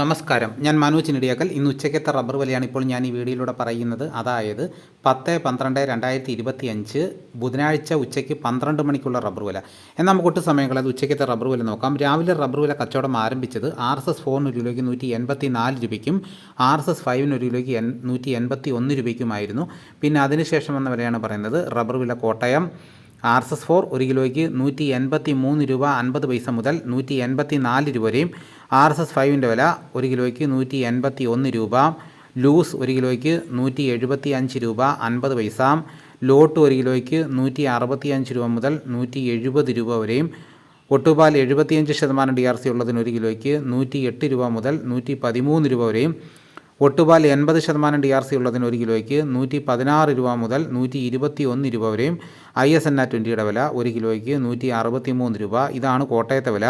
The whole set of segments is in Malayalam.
നമസ്കാരം. ഞാൻ മനോജ് നെടിയാക്കൽ ഇന്ന് ഉച്ചയ്ക്കത്തെ റബ്ബർ വിലയാണ് ഇപ്പോൾ ഞാൻ ഈ വീഡിയോയിലൂടെ പറയുന്നത്. അതായത് പത്ത് പന്ത്രണ്ട് രണ്ടായിരത്തി ഇരുപത്തി അഞ്ച് ബുധനാഴ്ച ഉച്ചയ്ക്ക് പന്ത്രണ്ട് മണിക്കുള്ള റബ്ബർ വില. എന്നാൽ നമുക്ക് ഒട്ടും സമയം കളയാതെ ഉച്ചയ്ക്കത്തെ റബ്ബർ വില നോക്കാം. രാവിലെ റബ്ബർ വില കച്ചവടം ആരംഭിച്ചത് ആർ എസ് എസ് ഫോറിന് ഒരു കിലോയ്ക്ക് നൂറ്റി എൺപത്തി നാല് രൂപയ്ക്കും ആർ എസ് എസ് ഫൈവിന് ഒരു കിലോയ്ക്ക് നൂറ്റി എൺപത്തി ഒന്ന് രൂപയ്ക്കുമായിരുന്നു. പിന്നെ അതിനുശേഷം എന്ന വിലയാണ് പറയുന്നത്. റബ്ബർ വില Kottayam R S S four ഒരു കിലോയ്ക്ക് നൂറ്റി എൺപത്തി മൂന്ന് രൂപ അൻപത് പൈസ മുതൽ നൂറ്റി എൺപത്തി നാല് രൂപ വരെയും ആർ എസ് എസ് ഫൈവിന്റെ വില ഒരു കിലോയ്ക്ക് നൂറ്റി എൺപത്തി ഒന്ന് രൂപ ലൂസ് ഒരു കിലോയ്ക്ക് നൂറ്റി എഴുപത്തി അഞ്ച് രൂപ അൻപത് പൈസ ലോട്ട് ഒരു കിലോയ്ക്ക് നൂറ്റി അറുപത്തി അഞ്ച് രൂപ മുതൽ നൂറ്റി എഴുപത് രൂപ വരെയും ഒട്ടുപാൽ എഴുപത്തിയഞ്ച് ശതമാനം ഡി ആർ സി ഉള്ളതിന് ഒരു കിലോയ്ക്ക് നൂറ്റി എട്ട് രൂപ മുതൽ നൂറ്റി പതിമൂന്ന് രൂപ വരെയും ഒട്ടുപാൽ എൺപത് ശതമാനം ഡി ആർ സി ഉള്ളതിന് ഒരു കിലോയ്ക്ക് നൂറ്റി പതിനാറ് രൂപ മുതൽ നൂറ്റി ഇരുപത്തി ഒന്ന് രൂപ വരെയും ഐ എസ് എൻ ആ ട്വന്റിയുടെ വില ഒരു കിലോയ്ക്ക് നൂറ്റി അറുപത്തി മൂന്ന് രൂപ. ഇതാണ് കോട്ടയത്തെ വില.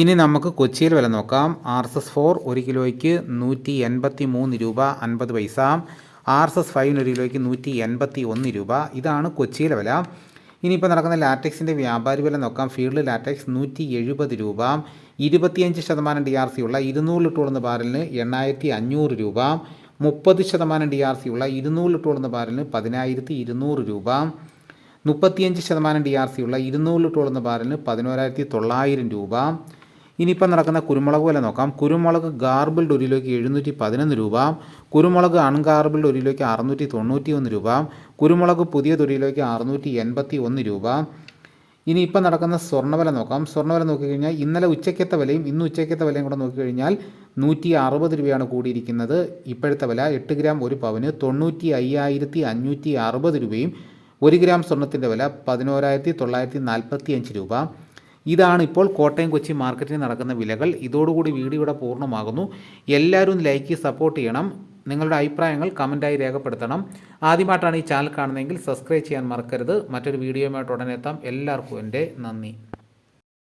ഇനി നമുക്ക് കൊച്ചിയിൽ വില നോക്കാം. ആർ എസ് എസ് ഫോർ ഒരു കിലോയ്ക്ക് നൂറ്റി എൺപത്തി മൂന്ന് രൂപ അൻപത് പൈസ. ആർ എസ് എസ് ഫൈവിന് ഒരു കിലോയ്ക്ക് നൂറ്റി എൺപത്തി ഒന്ന് രൂപ. ഇതാണ് കൊച്ചിയിലെ വില. ഇനിയിപ്പോൾ നടക്കുന്ന ലാറ്റക്സിന്റെ വ്യാപാരി വില നോക്കാം. ഫീൽഡ് ലാറ്റക്സ് നൂറ്റി എഴുപത് രൂപ. ഇരുപത്തിയഞ്ച് ശതമാനം ഡി ആർ സി ഉള്ള ഇരുന്നൂറ് ലിറ്റർ ഉള്ള ബാരലിന് എണ്ണായിരത്തി അഞ്ഞൂറ് രൂപ. മുപ്പത് ശതമാനം ഡി ആർ സി ഉള്ള ഇരുന്നൂറ് ലിറ്റർ ഉള്ള ബാരലിന് പതിനായിരത്തി ഇരുന്നൂറ് രൂപ. മുപ്പത്തിയഞ്ച് ശതമാനം ഡി ആർ സി ഉള്ള ഇരുന്നൂറ് ലിറ്റർ ഉള്ള ബാരലിന് പതിനോരായിരത്തി തൊള്ളായിരം രൂപ. ഇനിയിപ്പോൾ നടക്കുന്ന കുരുമുളക് വില നോക്കാം. കുരുമുളക് ഗാർബിൾഡ് ഒരു കിലോയ്ക്ക് എഴുന്നൂറ്റി പതിനൊന്ന് രൂപ. കുരുമുളക് അൺഗാർബിൾഡ് ഒരു കിലോയ്ക്ക് അറുന്നൂറ്റി തൊണ്ണൂറ്റി ഒന്ന് രൂപ. കുരുമുളക് പുതിയ ഒരു കിലോയ്ക്ക് അറുന്നൂറ്റി എൺപത്തി ഒന്ന് രൂപ. ഇനി ഇപ്പം നടക്കുന്ന സ്വർണവില നോക്കാം. സ്വർണവില നോക്കിക്കഴിഞ്ഞാൽ ഇന്നലെ ഉച്ചയ്ക്കത്തെ വിലയും ഇന്ന് ഉച്ചയ്ക്കത്തെ വിലയും കൂടെ നോക്കിക്കഴിഞ്ഞാൽ നൂറ്റി അറുപത് രൂപയാണ് കൂടിയിരിക്കുന്നത്. ഇപ്പോഴത്തെ വില എട്ട് ഗ്രാം ഒരു പവന് തൊണ്ണൂറ്റി അയ്യായിരത്തി അഞ്ഞൂറ്റി അറുപത് രൂപയും ഒരു ഗ്രാം സ്വർണത്തിന്റെ വില പതിനോരായിരത്തി തൊള്ളായിരത്തി നാൽപ്പത്തി അഞ്ച് രൂപ. ഇതാണ് ഇപ്പോൾ കോട്ടയം കൊച്ചി മാർക്കറ്റിൽ നടക്കുന്ന വിലകൾ. ഇതോടുകൂടി വീഡിയോ ഇവിടെ പൂർണമാകുന്നു. എല്ലാവരും ലൈക്ക് സപ്പോർട്ട് ചെയ്യണം. നിങ്ങളുടെ അഭിപ്രായങ്ങൾ കമന്റായി രേഖപ്പെടുത്തണം. ആദ്യമായിട്ടാണ് ഈ ചാനൽ കാണുന്നതെങ്കിൽ സബ്സ്ക്രൈബ് ചെയ്യാൻ മറക്കരുത്. മറ്റൊരു വീഡിയോയുമായിട്ട് ഉടനെ എത്താം. എല്ലാവർക്കും എന്റെ നന്ദി.